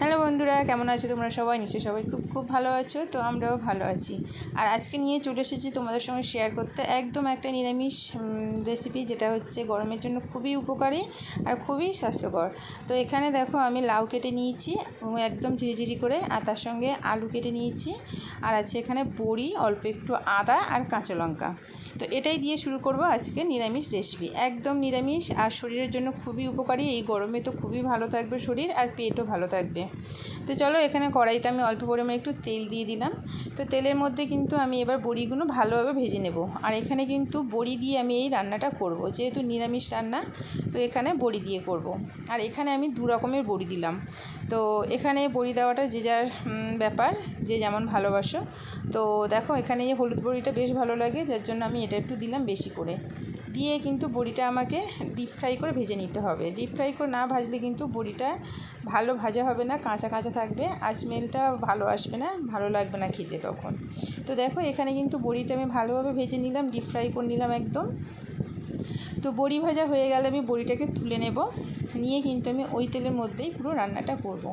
Hello বন্ধুরা, কেমন আছো তোমরা সবাই? নিশ্চয়ই সবাই খুব খুব ভালো আছো, তো আমরাও ভালো আছি। আর আজকে নিয়ে চলে এসেছি তোমাদের সঙ্গে শেয়ার করতে একদম একটা নিরামিষ রেসিপি যেটা হচ্ছে গরমের জন্য খুবই উপকারী আর খুবই স্বাস্থ্যকর। তো এখানে দেখো আমি লাউ কেটে নিয়েছি একদম ঝিরিঝিরি করে, আর তার সঙ্গে আলু কেটে নিয়েছি। আর আছে এখানে বড়ি, অল্প একটু আদা আর কাঁচা লঙ্কা। তো এটাই দিয়ে শুরু করব আজকে নিরামিষ রেসিপি একদম নিরামিষ আর শরীরের জন্য খুবই উপকারী, এই গরমে তো খুবই ভালো থাকবে শরীর আর পেটও ভালো থাকবে। তো চলো এখানে কড়াইতে আমি অল্প পরিমাণে একটু তেল দিয়ে দিলাম। তো তেলের মধ্যে কিন্তু আমি এবার বড়িগুলো ভালোভাবে ভেজে নেব। আর এখানে কিন্তু বড়ি দিয়ে আমি এই রান্নাটা করব, যেহেতু নিরামিষ রান্না, তো এখানে বড়ি দিয়ে করব। আর এখানে আমি দু রকমের বড়ি দিলাম। তো এখানে বড়ি দেওয়াটা যে যার ব্যাপার, যে যেমন ভালোবাসো। তো দেখো এখানে এই হলুদ বড়িটা বেশ ভালো লাগে, যার জন্য আমি এটা একটু দিলাম বেশি করে। দিয়ে কিন্তু বড়িটা আমাকে ডিপ ফ্রাই করে ভেজে নিতে হবে। ডিপ ফ্রাই করে না ভাজলে কিন্তু বড়িটা ভালো ভাজা হবে না, কাঁচা কাঁচা থাকবে আর স্মেলটা ভালো আসবে না, ভালো লাগবে না খেতে তখন। তো দেখো এখানে কিন্তু বড়িটা আমি ভালোভাবে ভেজে নিলাম ডিপ ফ্রাই করে নিলাম একদম। তো বড়ি ভাজা হয়ে গেলে আমি বড়িটাকে তুলে নেব। নিয়ে কিন্তু আমি ওই তেলের মধ্যেই পুরো রান্নাটা করব।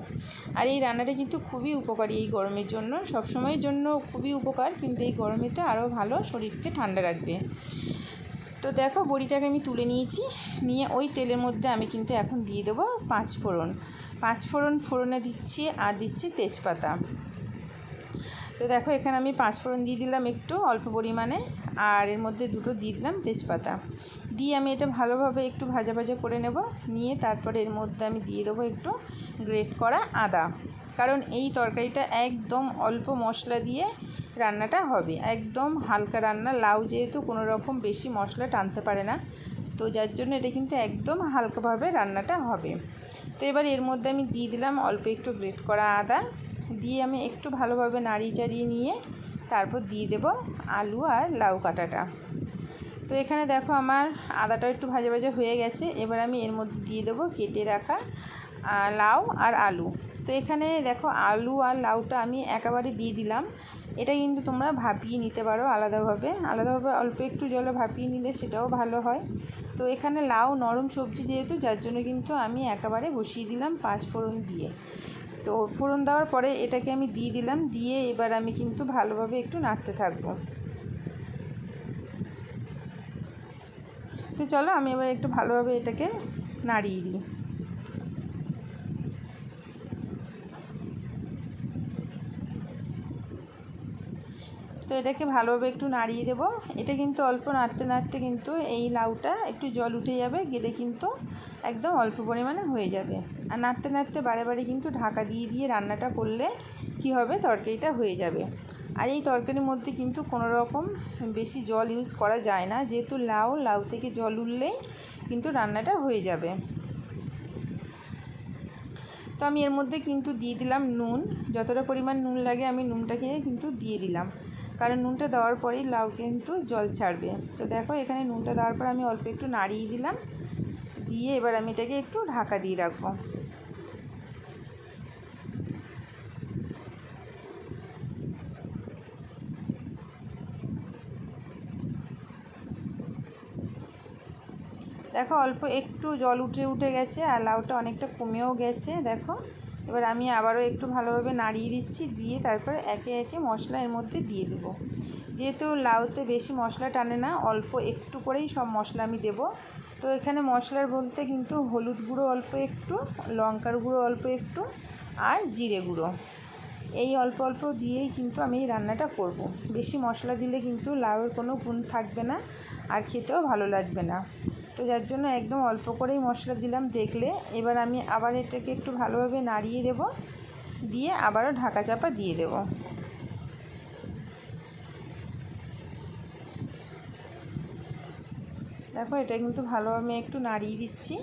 আর এই রান্নাটা কিন্তু খুবই উপকারী এই গরমের জন্য। সবসময়ের জন্য খুবই উপকার, কিন্তু এই গরমে তো আরও ভালো শরীরকে ঠান্ডা রাখবে। তো দেখো, বড়িটাকে আমি তুলে নিয়েছি। নিয়ে ওই তেলের মধ্যে আমি কিন্তু এখন দিয়ে দেবো পাঁচ ফোড়ন। পাঁচ ফোড়ন ফোড়নে দিচ্ছি আর দিচ্ছি তেজপাতা। তো দেখো, এখানে আমি পাঁচ ফোড়ন দিয়ে দিলাম একটু অল্প পরিমাণে, আর এর মধ্যে দুটো দিয়ে দিলাম তেজপাতা। দিয়ে আমি এটা ভালোভাবে একটু ভাজা ভাজা করে নেব। নিয়ে তারপরে এর মধ্যে আমি দিয়ে দেবো একটু গ্রেট করা আদা। কারণ এই তরকারিটা একদম অল্প মশলা দিয়ে রান্নাটা হবে। একদম হালকা রান্না, লাউ যেহেতু কোনো রকম বেশি মশলা টানতে পারে না, তো যার জন্য এটা কিন্তু একদম হালকাভাবে রান্নাটা হবে। তো এবার এর মধ্যে আমি দিয়ে দিলাম অল্প একটু গ্রেট করা আদা। দিয়ে আমি একটু ভালোভাবে নাড়িয়ে চাড়িয়ে নিয়ে তারপর দিয়ে দেব আলু আর লাউ কাটাটা। তো এখানে দেখো আমার আদাটা একটু ভাজা ভাজা হয়ে গেছে। এবার আমি এর মধ্যে দিয়ে দেবো কেটে রাখা লাউ আর আলু। তো এখানে দেখো আলু আর লাউটা আমি একেবারে দিয়ে দিলাম। এটা কিন্তু তোমরা ভাপিয়ে নিতে পারো আলাদাভাবে। আলাদাভাবে অল্প একটু জলে ভাপিয়ে নিলে সেটাও ভালো হয়। তো এখানে লাউ, নরম সবজি যেহেতু, যার জন্য কিন্তু আমি একেবারে বসিয়ে দিলাম পাঁচ ফোড়ন দিয়ে। তো ফোড়ন দেওয়ার পরে এটাকে আমি দিয়ে দিলাম, দিয়ে এবার আমি কিন্তু ভালোভাবে একটু নাড়তে থাকব। তো চলো আমি এবার একটু ভালোভাবে এটাকে নাড়িয়ে দিই। তো এটাকে ভালোভাবে একটু নাড়িয়ে দেবো। এটা কিন্তু অল্প নাড়তে নাড়তে কিন্তু এই লাউটা একটু জল উঠে যাবে, গেলে কিন্তু একদম অল্প পরিমাণে হয়ে যাবে। আর নাড়তে নাড়তে বারে বারে কিন্তু ঢাকা দিয়ে দিয়ে রান্নাটা করলে কি হবে? তরকারিটা হয়ে যাবে। আর এই তরকারির মধ্যে কিন্তু কোনো রকম বেশি জল ইউজ করা যায় না। যেহেতু লাউ লাউ থেকে জল উঠলেই কিন্তু রান্নাটা হয়ে যাবে। তো আমি এর মধ্যে কিন্তু দিয়ে দিলাম নুন। যতটা পরিমাণ নুন লাগে আমি নুনটাকে কিন্তু দিয়ে দিলাম। কারণ নুনটা দেওয়ার পরেই লাউ কিন্তু জল ছাড়বে। তো দেখো, এখানে নুনটা দেওয়ার পর আমি অল্প একটু নাড়িয়ে দিলাম। দিয়ে এবার আমি এটাকে একটু ঢাকা দিয়ে রাখব। দেখো, অল্প একটু জল উঠে উঠে গেছে আর লাউটা অনেকটা কমেও গেছে, দেখো। এবার আমি আবারও একটু ভালোভাবে নাড়িয়ে দিচ্ছি, দিয়ে তারপরে একে একে মশলা এর মধ্যে দিয়ে দেবো। যেহেতু লাউতে বেশি মশলা টানে না, অল্প একটু করেই সব মশলা আমি দেব। তো এখানে মশলার বলতে কিন্তু হলুদ গুঁড়ো অল্প একটু, লঙ্কার গুঁড়ো অল্প একটু আর জিরে গুঁড়ো। এই অল্প অল্প দিয়েই কিন্তু আমি এই রান্নাটা করব। বেশি মশলা দিলে কিন্তু লাউয়ের কোনো গুণ থাকবে না আর খেতেও ভালো লাগবে না। তো যার জন্য একদম অল্প করেই মশলা দিলাম দেখলে। এবার আমি আবার এটাকে একটু ভালোভাবে নাড়িয়ে দেব। দিয়ে আবারও ঢাকা চাপা দিয়ে দেব। দেখো, এটা কিন্তু ভালো আমি একটু নাড়িয়ে দিচ্ছি।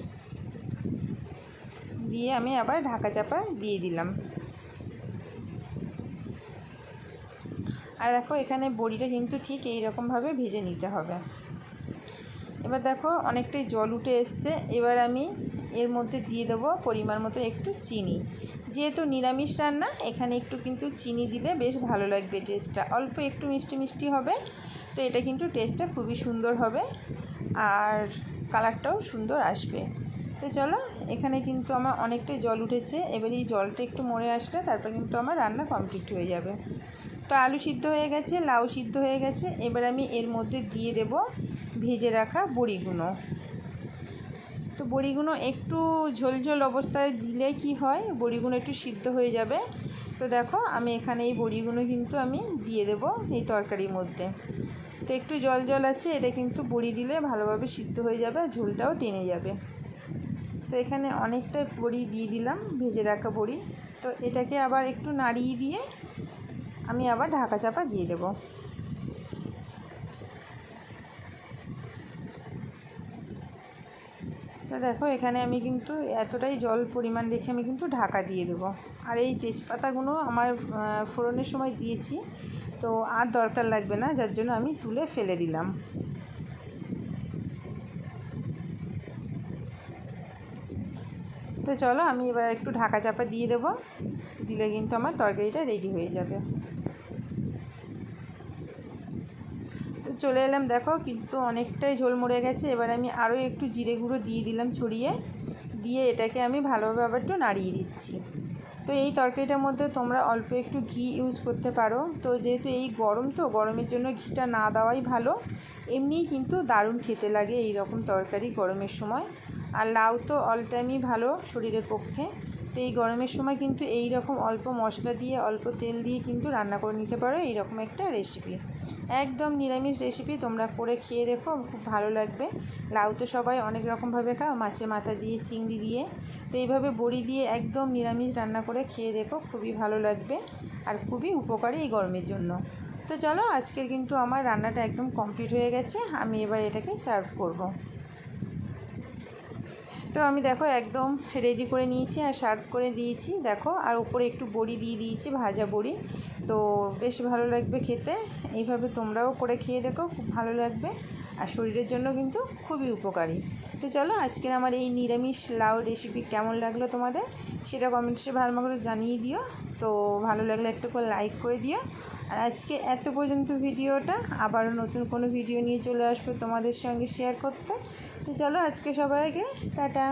দিয়ে আমি আবার ঢাকা চাপা দিয়ে দিলাম। আর দেখো, এখানে বড়িটা কিন্তু ঠিক এই রকমভাবে ভেজে নিতে হবে। এবার দেখো অনেকটাই জল উঠে এসছে। এবার আমি এর মধ্যে দিয়ে দেবো পরিমাণ মতো একটু চিনি। যেহেতু নিরামিষ রান্না, এখানে একটু কিন্তু চিনি দিলে বেশ ভালো লাগবে টেস্টটা অল্প একটু মিষ্টি মিষ্টি হবে, তো এটা কিন্তু টেস্টটা খুবই সুন্দর হবে আর কালারটাও সুন্দর আসবে। তো চলো, এখানে কিন্তু আমার অনেকটাই জল উঠেছে। এবার এই জলটা একটু মরে আসলে তারপর কিন্তু আমার রান্না কমপ্লিট হয়ে যাবে। তো আলু সিদ্ধ হয়ে গেছে, লাউ সিদ্ধ হয়ে গেছে। এবার আমি এর মধ্যে দিয়ে দেব ভেজে রাখা বড়িগুলো তো বড়িগুলো একটু ঝোলঝোল অবস্থায় দিলে কি হয় বড়িগুলো একটু সিদ্ধ হয়ে যাবে। তো দেখো, আমি এখানে এই বড়িগুলো কিন্তু আমি দিয়ে দেব এই তরকারির মধ্যে। তো একটু জল জল আছে, এটা কিন্তু বড়ি দিলে ভালোভাবে সিদ্ধ হয়ে যাবে আর ঝোলটাও টেনে যাবে। তো এখানে অনেকটা বড়ি দিয়ে দিলাম, ভেজে রাখা বড়ি। তো এটাকে আবার একটু নাড়িয়ে দিয়ে আমি আবার ঢাকা চাপা দিয়ে দেবো। তো দেখো, এখানে আমি কিন্তু এতটাই জল পরিমাণ রেখে আমি কিন্তু ঢাকা দিয়ে দেবো। আর এই তেজপাতাগুলো আমার ফোড়নের সময় দিয়েছি, তো আর দরকার লাগবে না, যার জন্য আমি তুলে ফেলে দিলাম। তো চলো, আমি এবার একটু ঢাকা চাপা দিয়ে দেবো, দিলে কিন্তু আমার তরকারিটা রেডি হয়ে যাবে তো চলে এলাম, দেখো কিন্তু অনেকটাই ঝোল মরে গেছে। এবার আমি আরও একটু জিরে গুঁড়ো দিয়ে দিলাম ছড়িয়ে। দিয়ে এটাকে আমি ভালোভাবে আবার একটু নাড়িয়ে দিচ্ছি। তো এই তরকারিটার মধ্যে তোমরা অল্প একটু ঘি ইউজ করতে পারো। তো যেহেতু এই গরম তো, গরমের জন্য ঘিটা না দেওয়াই ভালো। এমনিই কিন্তু দারুণ খেতে লাগে এই রকম তরকারি গরমের সময়। আর লাউ তো অল টাইমই ভালো শরীরের পক্ষে। তো এই গরমের সময় কিন্তু এই রকম অল্প মশলা দিয়ে, অল্প তেল দিয়ে কিন্তু রান্না করে নিতে পারো। এইরকম একটা রেসিপি একদম নিরামিষ রেসিপি তোমরা করে খেয়ে দেখো, খুব ভালো লাগবে। লাউ তো সবাই অনেক রকমভাবে খাও, মাছের মাথা দিয়ে, চিংড়ি দিয়ে। তো এইভাবে বড়ি দিয়ে একদম নিরামিষ রান্না করে খেয়ে দেখো, খুবই ভালো লাগবে আর খুবই উপকারী এই গরমের জন্য। তো চলো, আজকের কিন্তু আমার রান্নাটা একদম কমপ্লিট হয়ে গেছে। আমি এবার এটাকে সার্ভ করব। তো আমি দেখো একদম রেডি করে নিয়েছি আর সার্ভ করে দিয়েছি। দেখো, আর উপরে একটু বড়ি দিয়ে দিয়েছি, ভাজা বড়ি। তো বেশ ভালো লাগবে খেতে। এইভাবে তোমরাও করে খেয়ে দেখো, খুব ভালো লাগবে। আর শরীরের জন্য কিন্তু খুবই উপকারী। তো চলো, আজকের আমার এই নিরামিষ লাউ রেসিপি কেমন লাগল তোমাদের? সেটা কমেন্টসে ভালো করে জানিয়ে দিও। তো ভালো লাগলে একটু করে লাইক করে দিও। আর আজকে এত পর্যন্ত ভিডিওটা আবারও নতুন কোনো ভিডিও নিয়ে চলে আসব তোমাদের সঙ্গে শেয়ার করতে। তো চলো আজকে সবাইকে টাটা।